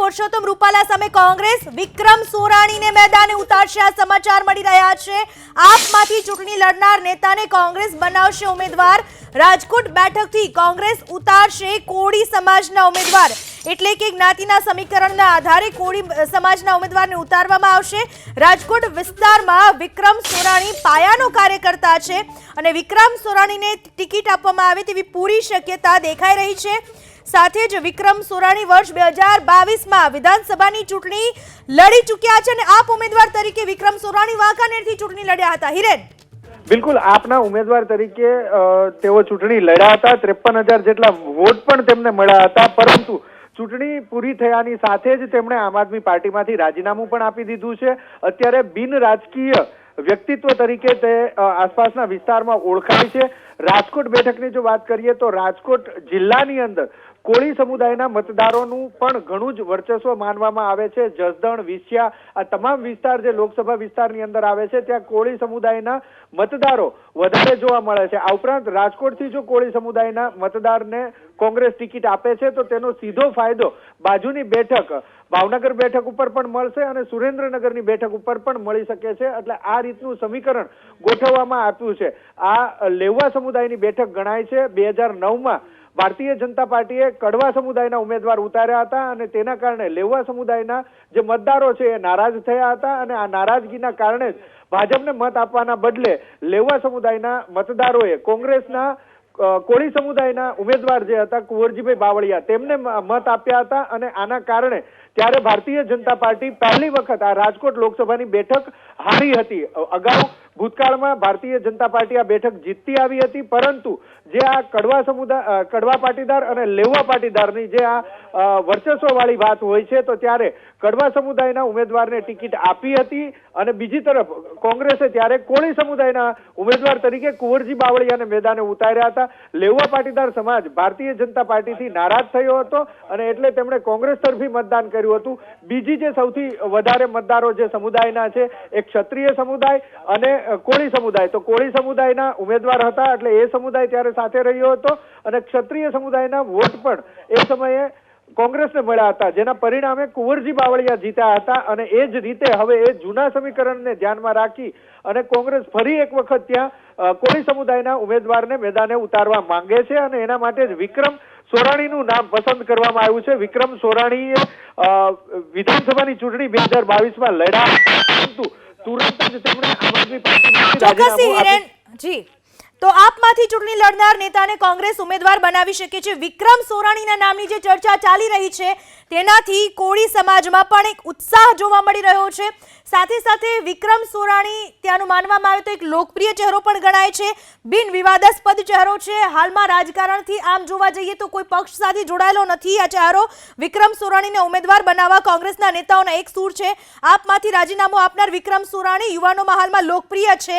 પુરુષોત્તમ રૂપાલા સામે કોંગ્રેસ, વિક્રમ સોરાણીને મેદાને ઉતારશે આ સમાચાર મળી રહ્યા છે. આપમાંથી ચૂંટણી લડનાર નેતાને કોંગ્રેસ બનાવશે ઉમેદવાર. રાજકોટ બેઠકથી કોંગ્રેસ ઉતારશે કોળી સમાજના ઉમેદવાર. એટલે કે જ્ઞાતિના સમીકરણના આધારે કોળી સમાજના ઉમેદવારને ઉતારવામાં આવશે. રાજકોટ વિસ્તારમાં વિક્રમ સોરાણી પાયાનો કાર્યકર્તા છે અને વિક્રમ સોરાણીને ટિકિટ આપવામાં આવે તેવી પૂરી શક્યતા દેખાઈ રહી છે. સાથે જ વિક્રમ સોરાણી વર્ષ બે હજાર બાવીસમાં વિધાનસભાની ચૂંટણી લડી ચૂક્યા છે અને આપ ઉમેદવાર તરીકે વિક્રમ સોરાણી વાંકાનેરથી ચૂંટણી લડ્યા હતા. હિરેન. બિલકુલ, આપના ઉમેદવાર તરીકે તેઓ ચૂંટણી લડ્યા હતા. ત્રેપન હજાર જેટલા વોટ પણ તેમને મળ્યા હતા. પરંતુ ચૂંટણી પૂરી થયાની સાથે જ તેમણે આમ આદમી પાર્ટીમાંથી રાજીનામું પણ આપી દીધું છે. અત્યારે બિન રાજકીય વ્યક્તિત્વ તરીકે તે આસપાસના વિસ્તારમાં ઓળખાય છે. રાજકોટ બેઠકની જો વાત કરીએ તો રાજકોટ જિલ્લાની અંદર કોળી સમુદાયના મતદારોનું પણ ઘણું જ વર્ચસ્વ માનવામાં આવે છે. જસદણ વિછિયા આ તમામ વિસ્તાર જે લોકસભા વિસ્તારની અંદર આવે છે, ત્યાં કોળી સમુદાયના મતદારો વધારે જોવા મળે છે. આ ઉપરાંત રાજકોટથી જો કોળી સમુદાયના મતદારને કોંગ્રેસ ટિકિટ આપે છે, તો તેનો સીધો ફાયદો બાજુની બેઠક, ભાવનગર બેઠક ઉપર પણ મળશે અને સુરેન્દ્રનગરની બેઠક ઉપર પણ મળી શકે છે. એટલે આ રીતનું સમીકરણ ગોઠવવામાં આવ્યું છે. આ લેવા સમુદાયની બેઠક ગણાય છે. બે હજાર નવમાં ભારતીય જનતા પાર્ટીએ કડવા સમુદાયના ઉમેદવાર ઉતાર્યા હતા અને તેના કારણે લેવા સમુદાયના જે મતદારો છે એ નારાજ થયા હતા અને આ નારાજગીના કારણે જ ભાજપને મત આપવાના બદલે લેવા સમુદાયના મતદારોએ કોંગ્રેસના કોળી સમુદાયના ઉમેદવાર જે હતા, કુંવરજીભાઈ બાવળિયા, તેમને મત આપ્યા હતા અને આના કારણે ત્યારે ભારતીય જનતા પાર્ટી પહેલી વખત આ રાજકોટ લોકસભાની બેઠક હારી હતી. અગાઉ ભૂતકાળમાં ભારતીય જનતા પાર્ટી આ બેઠક જીતતી આવી હતી, પરંતુ જે આ કડવા સમુદાય કડવા પાટીદાર અને લેવા પાટીદારની જે આ વર્ચસ્વવાળી વાત હોય છે, તો ત્યારે કડવા સમુદાયના ઉમેદવારને ટિકિટ આપી હતી અને બીજી તરફ કોંગ્રેસે ત્યારે કોળી સમુદાયના ઉમેદવાર તરીકે કુંવરજી બાવળિયાને મેદાને ઉતાર્યા હતા. લેવા પાટીદાર સમાજ ભારતીય જનતા પાર્ટીથી નારાજ થયો હતો અને એટલે તેમણે કોંગ્રેસ તરફી મતદાન કર્યું હતું. બીજી જે સૌથી વધારે મતદારો જે સમુદાયના છે એ ક્ષત્રિય સમુદાય અને કોળી સમુદાય. તો કોળી સમુદાયના ઉમેદવાર હતા એટલે એ સમુદાય ત્યારે સાથે રહ્યો હતો અને ક્ષત્રિય સમુદાયના વોટ પણ એ સમયે કોંગ્રેસને મળ્યા હતા, જેના પરિણામે કુંવરજી બાવળિયા જીત્યા હતા અને એ જ રીતે હવે એ જૂના સમીકરણને ધ્યાનમાં રાખી અને કોંગ્રેસ ફરી એક વખત ત્યાં કોળી સમુદાયના ઉમેદવારને મેદાને ઉતારવા માંગે છે અને એના માટે જ વિક્રમ સોરાણીનું નામ પસંદ કરવામાં આવ્યું છે. વિક્રમ સોરાણીએ વિધાનસભાની ચૂંટણી બે હજાર બાવીસમાં લડ્યા. પરંતુ તુરંત જ તેમણે આમ આદમી પાર્ટીમાંથી ચોક્કસથી હિરેન જી. તો આપમાંથી ચૂંટણી લડનાર નેતાને કોંગ્રેસ ઉમેદવાર બનાવી શકે છે. વિક્રમ સોરાણીના નામની જે ચર્ચા ચાલી રહી છે, તેનાથી કોળી સમાજમાં પણ એક ઉત્સાહ જોવા મળી રહ્યો છે. સાથે સાથે વિક્રમ સોરાણી ત્યાંનું માનવામાં આવે તો એક લોકપ્રિય ચહેરો પણ ગણાય છે. બિન વિવાદાસ્પદ ચહેરો છે. હાલમાં રાજકારણથી આમ જોવા જઈએ તો કોઈ પક્ષ સાથે જોડાયેલો નથી આ ચહેરો. વિક્રમ સોરાણીને ઉમેદવાર બનાવવા કોંગ્રેસના નેતાઓના એક સૂર છે. આપમાંથી રાજીનામું આપનાર વિક્રમ સોરાણી યુવાનોમાં હાલમાં લોકપ્રિય છે.